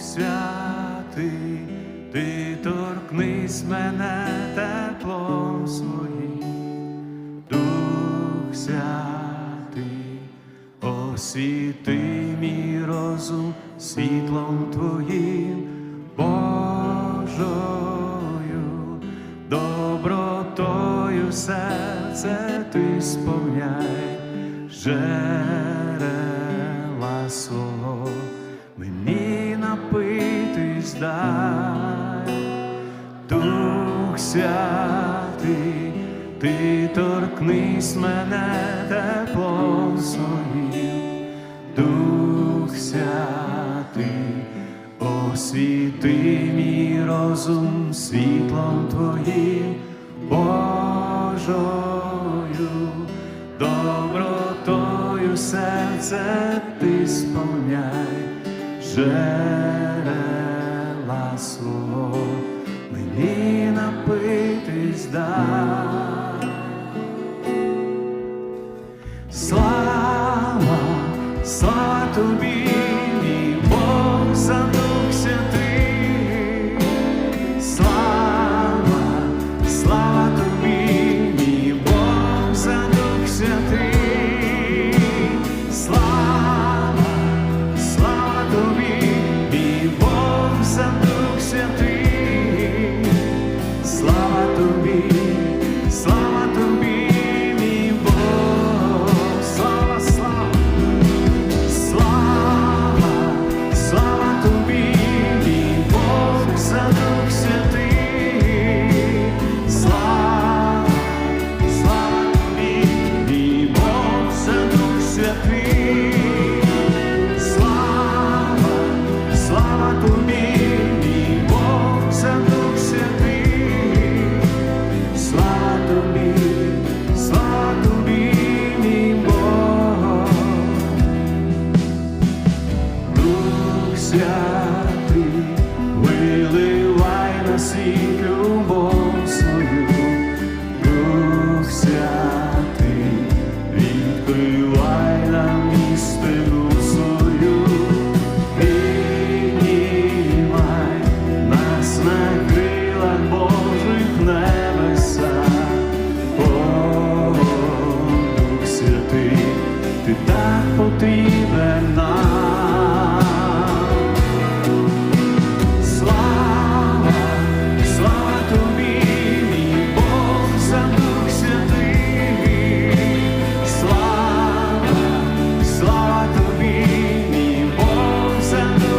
святий, ти торкнись мене теплом своїм, Дух святий, освіти мій розум світлом твоїм, Божою, добротою серце ти сповняй, жерела дай. Дух святий, ти торкнись мене теплом своїм, Дух святий, освіти мій розум світлом твоїм, Божою, добротою серце ти сповняй, жерела напитись дай. Слава, слава тобі, мій Бог за Дух Святий. Слава, слава тобі, мій Бог за Дух